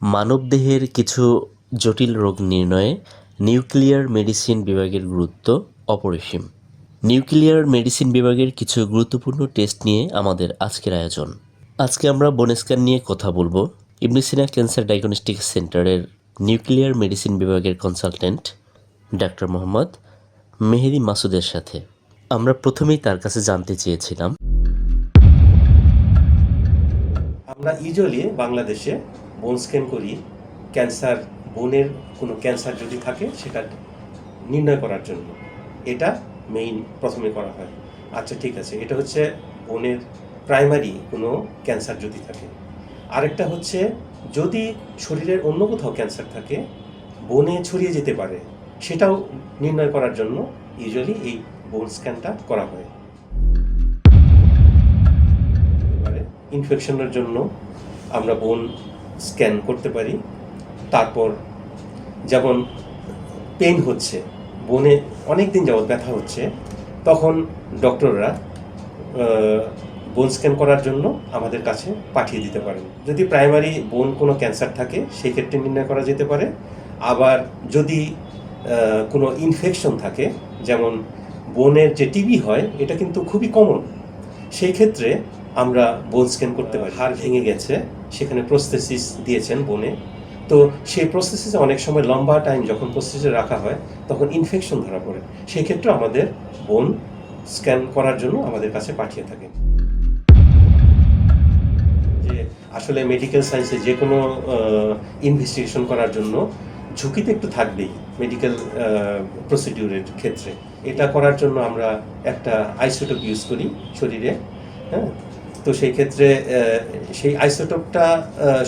মানবদেহের কিছু জটিল রোগ নির্ণয়ে নিউক্লিয়ার মেডিসিন বিভাগের গুরুত্ব অপরিসীম। নিউক্লিয়ার মেডিসিন বিভাগের কিছু গুরুত্বপূর্ণ টেস্ট নিয়ে আমাদের আজকের আয়োজন। আজকে আমরা বোনেস্কান নিয়ে কথা বলব। Ibn Sina cancer diagnostic centre nuclear medicine বিভাগের কনসালটেন্ট ডাক্তার মোহাম্মদ মেহেদি মাসুদের সাথে। আমরা প্রথমেই তার কাছে জানতে চেয়েছিলাম। আমরা ইউজুয়ালি বাংলাদেশে বোন স্ক্যান করি ক্যান্সার বোনের কোনো ক্যান্সার যদি থাকে, সেটা নির্ণয় করার জন্য। এটা মেইন প্রথমে করা হয়। আচ্ছা ঠিক আছে। এটা হচ্ছে বোনের প্রাইমারি কোনো ক্যান্সার যদি থাকে। আরেকটা হচ্ছে, যদি শরীরের অন্য কোথাও ক্যান্সার থাকে বনে ছড়িয়ে যেতে পারে, সেটাও নির্ণয় করার জন্য ইউজুয়ালি এই বোন স্ক্যানটা করা হয়। ইনফেকশনের জন্য আমরা বোন স্ক্যান করতে পারি। তারপর যেমন পেন হচ্ছে, বোনে অনেক দিন যাবৎ ব্যথা হচ্ছে, তখন ডক্টররা বোন স্ক্যান করার জন্য আমাদের কাছে পাঠিয়ে দিতে পারেন। যদি প্রাইমারি বোন কোনো ক্যান্সার থাকে, সেই ক্ষেত্রে নির্ণয় করা যেতে পারে। আবার যদি কোনো ইনফেকশন থাকে, যেমন বোনের যে টিবি হয়, এটা কিন্তু খুবই কমন। সেই ক্ষেত্রে আমরা বোন স্ক্যান করতে পারি। হাড় ভেঙে গেছে সেখানে প্রস্থেসিস দিয়েছেন বনে তো সেই প্রস্থেসিসে অনেক সময় লম্বা টাইম যখন প্রস্থেসিসে রাখা হয়, তখন ইনফেকশন ধরা পড়ে। সেই ক্ষেত্রে আমাদের বোন স্ক্যান করার জন্য আমাদের কাছে পাঠিয়ে থাকে। যে আসলে মেডিকেল সায়েন্সে যে কোনো ইনভেস্টিগেশন করার জন্য ঝুঁকি তো একটু থাকবেই মেডিকেল প্রসিডিউরের ক্ষেত্রে। এটা করার জন্য আমরা একটা আইসোটোপ ইউজ করি শরীরে হ্যাঁ? তো সেই ক্ষেত্রে সেই আইসোটোপটা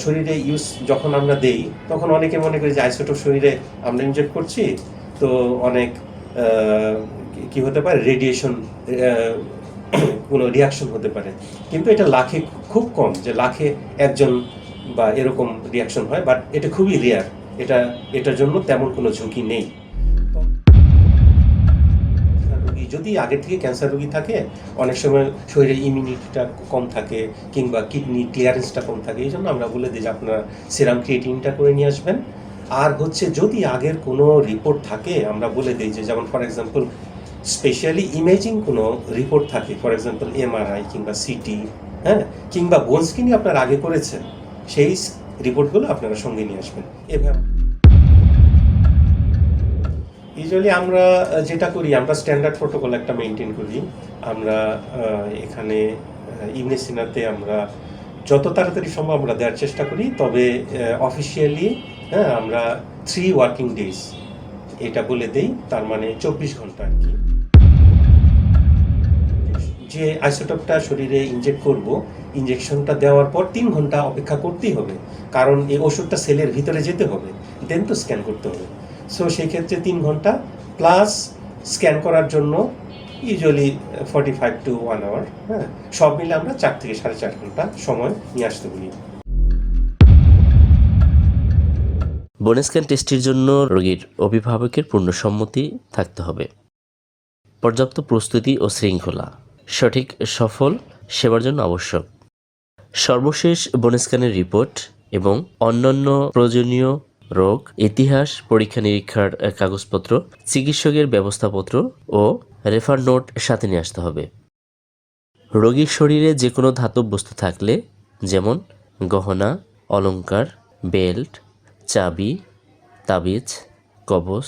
শরীরে ইউজ যখন আমরা দেই, তখন অনেকে মনে করি যে আইসোটোপ শরীরে আমরা ইনজেক্ট করছি, তো অনেক কি হতে পারে রেডিয়েশন কোনো রিয়াকশন হতে পারে। কিন্তু এটা লাখে খুব কম যে লাখে একজন বা এরকম রিয়াকশন হয় বাট এটা খুবই রেয়ার এটা, এটার জন্য তেমন কোনো ঝুঁকি নেই। রোগী যদি আগে থেকে ক্যান্সার রোগী থাকে, অনেক সময় শরীরের ইমিউনিটিটা কম থাকে কিংবা কিডনি ক্লিয়ারেন্সটা কম থাকে, এই জন্য আমরা বলে দিই যে আপনারা সিরাম ক্রিয়েটিনটা করে নিয়ে আসবেন। আর হচ্ছে যদি আগের কোনো রিপোর্ট থাকে, আমরা বলে দিই যে যেমন ফর এক্সাম্পল স্পেশালি ইমেজিং কোনো রিপোর্ট থাকে ফর এক্সাম্পল এমআরআই কিংবা সিটি হ্যাঁ? কিংবা বোন স্কিনই আপনারা আগে করেছেন, সেই রিপোর্টগুলো আপনারা সঙ্গে নিয়ে আসবেন। এভাবে ইউজুয়ালি আমরা যেটা করি, আমরা স্ট্যান্ডার্ড প্রোটোকল একটা মেনটেন করি। আমরা এখানে ইমনেসিনাতে আমরা যত তাড়াতাড়ি সম্ভব আমরা দেওয়ার চেষ্টা করি, তবে অফিসিয়ালি হ্যাঁ আমরা থ্রি ওয়ার্কিং ডেজ এটা বলে দেই, তার মানে চব্বিশ ঘণ্টা আর কি। যে আইসোটপটা শরীরে ইনজেক্ট করব ইনজেকশনটা দেওয়ার পর তিন ঘণ্টা অপেক্ষা করতেই হবে। কারণ এই ওষুধটা সেলের ভিতরে যেতে হবে দেন তো স্ক্যান করতে হবে। সো সেই ক্ষেত্রে তিন ঘণ্টা প্লাস স্ক্যান করার জন্য usually forty five to one hour হ্যাঁ? সব মিলে আমরা চার থেকে সাড়ে চার ঘণ্টা সময় নিয়ে আসতে বলি বোনেস্ক্যান টেস্টের জন্য রোগীর অভিভাবকের পূর্ণ সম্মতি থাকতে হবে। পর্যাপ্ত প্রস্তুতি ও শৃঙ্খলা, সঠিক, সফল, সেবার জন্য আবশ্যক। সর্বশেষ বোনেস্ক্যানের রিপোর্ট এবং অন্যান্য প্রয়োজনীয় রোগ, ইতিহাস, পরীক্ষা নিরীক্ষার কাগজপত্র, চিকিৎসকের ব্যবস্থাপত্র ও রেফার নোট সাথে নিয়ে আসতে হবে। রোগীর শরীরে যে কোনো ধাতব বস্তু থাকলে, যেমন গহনা, অলংকার, বেল্ট, চাবি, তাবিজ, কবচ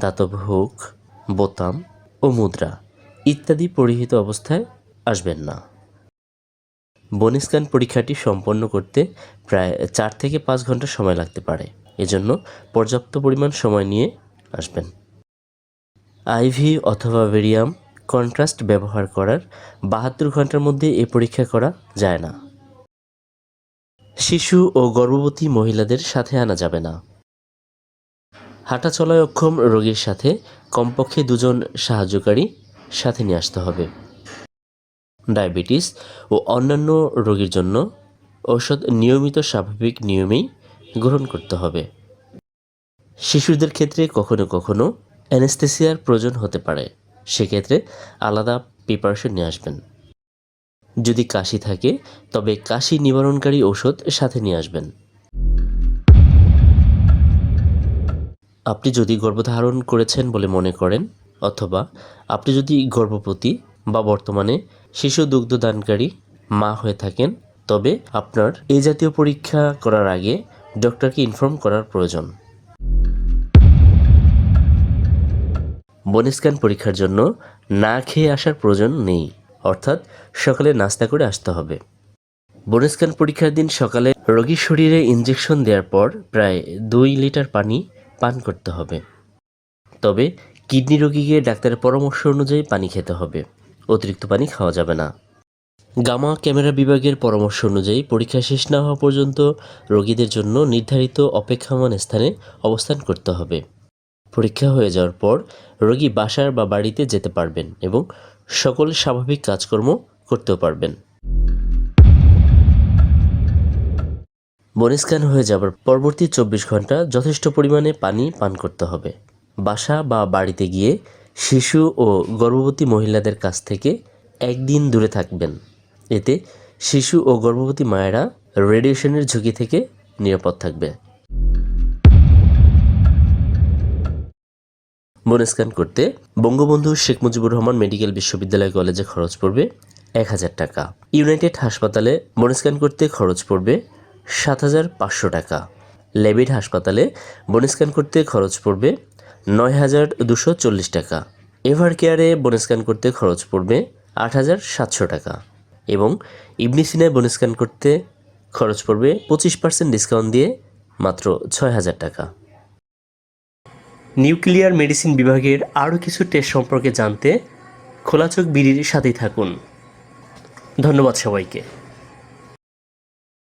ধাতব হুক, বোতাম ও মুদ্রা ইত্যাদি পরিহিত অবস্থায় আসবেন না। বনিস্কান পরীক্ষাটি সম্পন্ন করতে প্রায় চার থেকে পাঁচ ঘণ্টা সময় লাগতে পারে। এজন্য পর্যাপ্ত পরিমাণ সময় নিয়ে আসবেন। আইভি অথবা ভেরিয়াম কন্ট্রাস্ট ব্যবহার করার বাহাত্তর ঘণ্টার মধ্যে এ পরীক্ষা করা যায় না। শিশু ও গর্ভবতী মহিলাদের সাথে আনা যাবে না। হাঁটা চলায় অক্ষম রোগীর সাথে কমপক্ষে দুজন সাহায্যকারী সাথে নিয়ে আসতে হবে। ডায়াবেটিস ও অন্যান্য রোগীর জন্য ঔষধ নিয়মিত স্বাভাবিক নিয়মেই গ্রহণ করতে হবে। শিশুদের ক্ষেত্রে কখনো কখনো অ্যানেস্থেসিয়ার প্রয়োজন হতে পারে। সেক্ষেত্রে আলাদা প্রিপারেশন নিয়ে আসবেন। যদি কাশি থাকে, তবে কাশি নিবারণকারী ঔষধ সাথে নিয়ে আসবেন। আপনি যদি গর্ভধারণ করেছেন বলে মনে করেন, অথবা আপনি যদি গর্ভবতী বা বর্তমানে শিশু দুগ্ধদানকারী মা হয়ে থাকেন, তবে আপনার এই জাতীয় পরীক্ষা করার আগে ডক্টরকে ইনফর্ম করার প্রয়োজন। বনি স্ক্যান পরীক্ষার জন্য না খেয়ে আসার প্রয়োজন নেই, অর্থাৎ সকালে নাস্তা করে আসতে হবে। বনি স্ক্যান পরীক্ষার দিন সকালে রোগীর শরীরে ইঞ্জেকশন দেওয়ার পর প্রায় দুই লিটার পানি পান করতে হবে। তবে কিডনি রোগীকে ডাক্তারের পরামর্শ অনুযায়ী পানি খেতে হবে, অতিরিক্ত পানি খাওয়া যাবে না। গামা ক্যামেরা বিভাগের পরামর্শ অনুযায়ী পরীক্ষা শেষ না হওয়া পর্যন্ত রোগীদের জন্য নির্ধারিত অপেক্ষামান স্থানে অবস্থান করতে হবে। পরীক্ষা হয়ে যাওয়ার পর রোগী বাসার বা বাড়িতে যেতে পারবেন এবং সকল স্বাভাবিক কাজকর্ম করতেও পারবেন। বনি স্ক্যান হয়ে যাবার পরবর্তী চব্বিশ ঘণ্টা যথেষ্ট পরিমাণে পানি পান করতে হবে। বাসা বা বাড়িতে গিয়ে শিশু ও গর্ভবতী মহিলাদের কাছ থেকে একদিন দূরে থাকবেন। এতে শিশু ও গর্ভবতী মায়েরা রেডিয়েশনের ঝুঁকি থেকে নিরাপদ থাকবে। বন স্ক্যান করতে বঙ্গবন্ধু শেখ মুজিবুর রহমান মেডিকেল বিশ্ববিদ্যালয় কলেজে খরচ পড়বে এক হাজার টাকা। ইউনাইটেড হাসপাতালে বন স্ক্যান করতে খরচ পড়বে সাত হাজার পাঁচশো টাকা। লেবিড হাসপাতালে বন স্ক্যান করতে খরচ পড়বে নয় হাজার দুশো চল্লিশ টাকা। এভার কেয়ারে বন স্ক্যান করতে খরচ পড়বে আট হাজার সাতশো টাকা। এবং ইবনি সিনায় বন স্ক্যান করতে খরচ পড়বে পঁচিশ পার্সেন্ট ডিসকাউন্ট দিয়ে মাত্র ছয় হাজার টাকা। নিউক্লিয়ার মেডিসিন বিভাগের আরও কিছু টেস্ট সম্পর্কে জানতে খোলাচোখ বিড়ির সাথেই থাকুন। ধন্যবাদ সবাইকে।